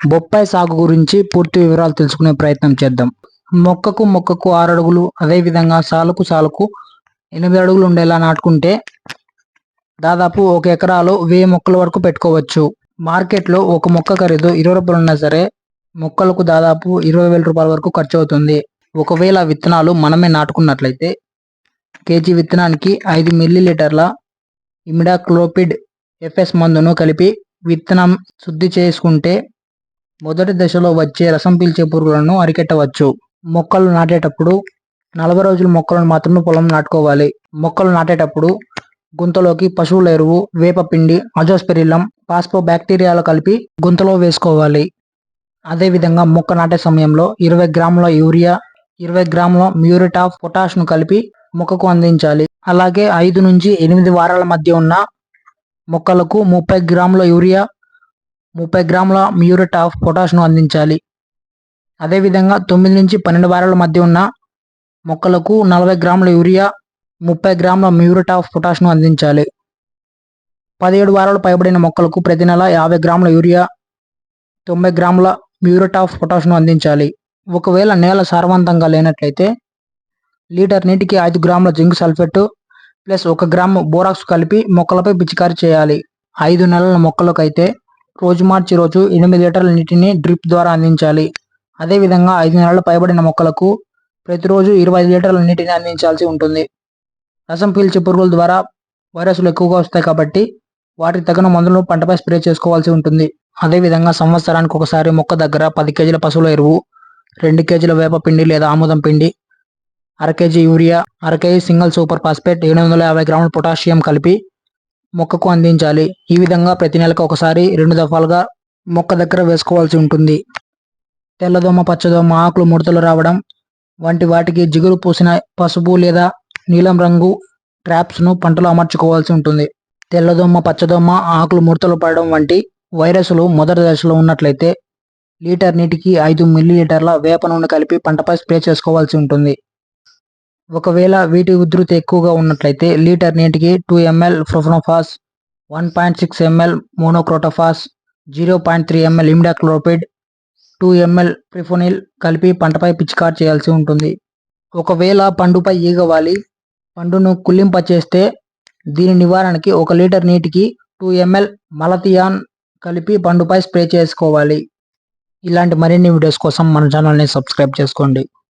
బొప్పాయి సాగు గురించి పూర్తి వివరాలు తెలుసుకునే ప్రయత్నం చేద్దాం. మొక్కకు మొక్కకు ఆరు అడుగులు అదే విధంగా సాలుకు సాలుకు ఎనిమిది అడుగులు ఉండేలా నాటుకుంటే దాదాపు ఒక ఎకరాలో వెయ్యి మొక్కల వరకు పెట్టుకోవచ్చు. మార్కెట్లో ఒక మొక్క ఖరీదు ఇరవై రూపాయలు ఉన్నా సరే మొక్కలకు దాదాపు ఇరవై వేల రూపాయల వరకు ఖర్చు అవుతుంది. ఒకవేళ విత్తనాలు మనమే నాటుకున్నట్లయితే కేజీ విత్తనానికి ఐదు మిల్లీ లీటర్ల ఇమిడాక్లోపిడ్ ఎఫ్ఎస్ మందును కలిపి విత్తనం శుద్ధి చేసుకుంటే మొదటి దశలో వచ్చే రసం పీల్చే పురుగులను అరికెట్టవచ్చు. మొక్కలు నాటేటప్పుడు నలభై రోజులు మొక్కలను మాత్రమే పొలం నాటుకోవాలి. మొక్కలు నాటేటప్పుడు గుంతలోకి పశువుల ఎరువు వేపపిండి అజోస్పెరిలం పాస్పో బ్యాక్టీరియాలు కలిపి గుంతలో వేసుకోవాలి. అదేవిధంగా మొక్క నాటే సమయంలో ఇరవై గ్రాముల యూరియా ఇరవై గ్రాముల మ్యూరిట్ ఆఫ్ పొటాష్ను కలిపి మొక్కకు అందించాలి. అలాగే ఐదు నుంచి ఎనిమిది వారాల మధ్య ఉన్న మొక్కలకు ముప్పై గ్రాముల యూరియా ముప్పై గ్రాముల మ్యూరిట్ ఆఫ్ పొటాష్ను అందించాలి. అదేవిధంగా తొమ్మిది నుంచి పన్నెండు వారాల మధ్య ఉన్న మొక్కలకు నలభై గ్రాముల యూరియా ముప్పై గ్రాముల మ్యూరిట్ ఆఫ్ పొటాష్ను అందించాలి. పదిహేడు వారాలు పైబడిన మొక్కలకు ప్రతి నెల యాభై గ్రాముల యూరియా తొంభై గ్రాముల మ్యూరిట్ ఆఫ్ పొటాష్ను అందించాలి. ఒకవేళ నేల సారవంతంగా లేనట్లయితే లీటర్ నీటికి ఐదు గ్రాముల జింక్ సల్ఫేట్ ప్లస్ ఒక గ్రాము బోరాక్స్ కలిపి మొక్కలపై పిచికారీ చేయాలి. ఐదు నెలల మొక్కలకైతే రోజు మార్చి రోజు ఎనిమిది లీటర్ల నీటిని డ్రిప్ ద్వారా అందించాలి. అదేవిధంగా ఐదు నెలలు పైబడిన మొక్కలకు ప్రతిరోజు ఇరవై ఐదు లీటర్ల నీటిని అందించాల్సి ఉంటుంది. రసం పీల్చే పురుగుల ద్వారా వైరస్లు ఎక్కువగా వస్తాయి కాబట్టి వాటికి తగిన మందులను పంటపై స్ప్రే చేసుకోవాల్సి ఉంటుంది. అదేవిధంగా సంవత్సరానికి ఒకసారి మొక్క దగ్గర పది కేజీల పశువుల ఎరువు రెండు కేజీల వేప పిండి లేదా ఆముదం పిండి అర కేజీ యూరియా అర కేజీ సింగిల్ సూపర్ ఫాస్ఫేట్ ఏడు వందల యాభై గ్రాముల పొటాషియం కలిపి మొక్కకు అందించాలి. ఈ విధంగా ప్రతి నెలకు ఒకసారి రెండు దఫాలుగా మొక్క దగ్గర వేసుకోవాల్సి ఉంటుంది. తెల్లదోమ పచ్చదోమ ఆకులు ముడతలు రావడం వంటి వాటికి జిగురు పూసిన పసుపు లేదా నీలం రంగు ట్రాప్స్ను పంటలో అమర్చుకోవాల్సి ఉంటుంది. తెల్లదోమ పచ్చదోమ ఆకులు ముడతలు పడడం వంటి వైరస్లు మొదటి దశలో ఉన్నట్లయితే లీటర్ నీటికి ఐదు మిల్లీ లీటర్ల వేప నూనె కలిపి పంటపై స్ప్రే చేసుకోవాల్సి ఉంటుంది. ఒకవేళ వీటి ఉధృతి ఎక్కువగా ఉన్నట్లయితే లీటర్ నీటికి two ML profenofos one point six ML monocrotophos zero point three ML imidacloprid two ML fipronil కలిపి పంటపై పిచికారి చేయాల్సి ఉంటుంది. ఒకవేళ పండుపై ఈగ వాలి పండును కుళ్ళింపచేస్తే దీని నివారణకి ఒక లీటర్ నీటికి టూ ఎంఎల్ మలతియాన్ కలిపి పండుపై స్ప్రే చేసుకోవాలి. ఇలాంటి మరిన్ని వీడియోస్ కోసం మన ఛానల్ని సబ్స్క్రైబ్ చేసుకోండి.